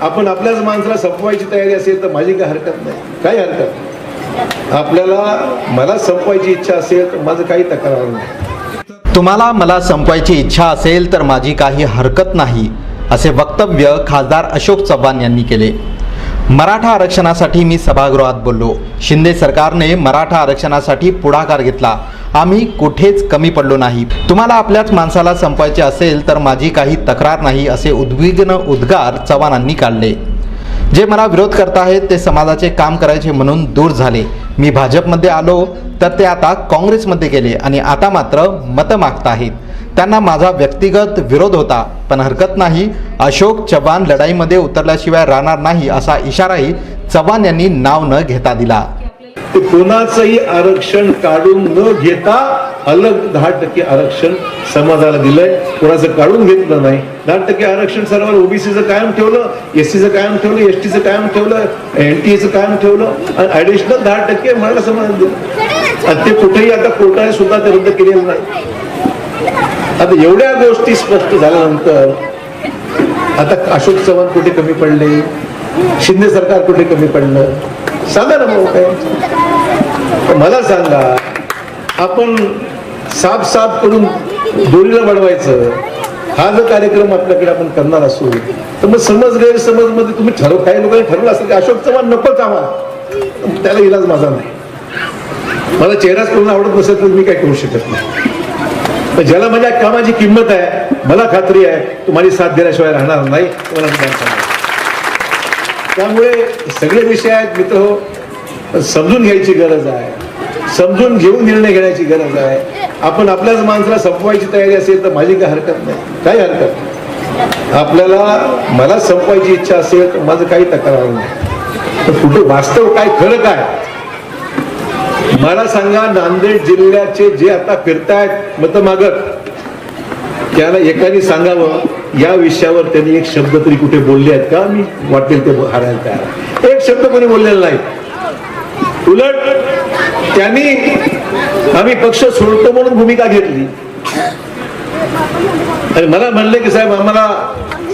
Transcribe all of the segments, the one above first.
आपण आपल्याच माणसाला संपवायची तयारी असेल तर माझी काही हरकत नाही. काही हरकत नाही. आपल्याला मला संपवायची इच्छा असेल तर माझं काही तक्रार नाही. तुम्हाला मला संपवायची इच्छा असेल तर माझी काही हरकत नाही असे वक्तव्य खासदार अशोक चव्हाण यांनी केले. मराठा आरक्षणासाठी मी सभागृहात बोललो. शिंदे सरकारने मराठा आरक्षणासाठी पुढाकार घेतला. आम्ही कुठेच कमी पडलो नाही. तुम्हाला आपल्याच माणसाला संपवायचे असेल तर माझी काही तक्रार नाही असे उद्विग्न उद्गार चव्हाणांनी काढले. जे मला विरोध करत आहेत ते समाजाचे काम करायचे म्हणून दूर झाले. मी भाजपमध्ये आलो तर ते आता काँग्रेसमध्ये गेले आणि आता मात्र मतं मागत आहेत. त्यांना माझा व्यक्तिगत विरोध होता पण हरकत नाही. अशोक चव्हाण लढाईमध्ये उतरल्याशिवाय राहणार नाही असा इशाराही चव्हाण यांनी नाव न घेता दिला. ते कोणाचंही आरक्षण काढून न घेता अलग दहा टक्के आरक्षण समाजाला दिलंय. कोणाचं काढून घेतलं नाही. दहा टक्के आरक्षण सर्वांना ओबीसीचं कायम ठेवलं एससीचं कायम ठेवलं एसटीचं कायम ठेवलं एनटीएचं कायम ठेवलं आणि ऍडिशनल दहा टक्के मराठा समाजाला दिलं. आणि ते कुठेही आता कोर्टाने सुद्धा ते रद्द केलेलं नाही. आता एवढ्या गोष्टी स्पष्ट झाल्यानंतर आता अशोक चव्हाण कुठे कमी पडले? शिंदे सरकार कुठे कमी पडलं? सांगा ना भाऊ काय? तर मला सांगा आपण साफ साफ करून दोरीला वाढवायचं हा जो कार्यक्रम आपल्याकडे आपण करणार असू तर मग समज गैरसमजमध्ये तुम्ही ठरव काही लोकांनी ठरवलं असेल की अशोक चव्हाण नकोच आम्हाला. त्याला इलाज माझा नाही. मला चेहराच करून आवडत नसेल तर मी काय करू शकत नाही. पण ज्याला माझ्या कामाची किंमत आहे मला खात्री आहे तू माझी साथ दिल्याशिवाय राहणार नाही तुम्हाला त्यामुळे सगळे विषय आहेत मित्र हो समजून घ्यायची गरज आहे. समजून घेऊन निर्णय घेण्याची गरज आहे. आपण आपल्याच माणसाला संपवायची तयारी असेल तर माझी काही हरकत नाही. काही हरकत नाही. आपल्याला मला संपवायची इच्छा असेल तर माझं काही तक्रार नाही. तर कुठे वास्तव काय खरं काय? मला सांगा नांदेड जिल्ह्याचे जे आता फिरतायत मत मागत त्याला एकाने सांगावं. या विषयावर त्यांनी एक शब्द तरी कुठे बोलले आहेत का? मी वाटेल ते हारायला तयार एक शब्द कोणी बोललेला नाही. उलट त्यांनी आम्ही पक्ष सोडतो म्हणून भूमिका घेतली. आणि मला म्हणले की साहेब आम्हाला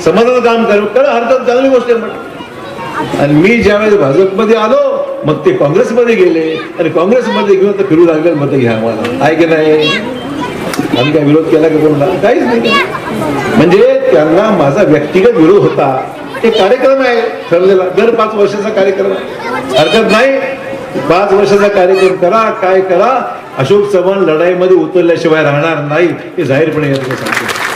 समाजाचं काम करू कारण हरकत चांगली गोष्ट आहे म्हटलं. आणि मी ज्यावेळेस भाजपमध्ये आलो मग ते काँग्रेसमध्ये गेले. आणि काँग्रेसमध्ये घेऊन तर फिरू लागले मत घ्या आम्हाला. आहे की नाही? आम्ही काय विरोध केला की कोणाला? काहीच नाही म्हणजे त्यांना माझा व्यक्तिगत विरोध होता. एक कार्यक्रम आहे ठरलेला. दर पाच वर्षाचा कार्यक्रम आहे. हरकत नाही. पाच वर्षाचा कार्यक्रम करा काय करा. अशोक चव्हाण लढाईमध्ये उतरल्याशिवाय राहणार नाही. हे जाहीरपणे सांगतो.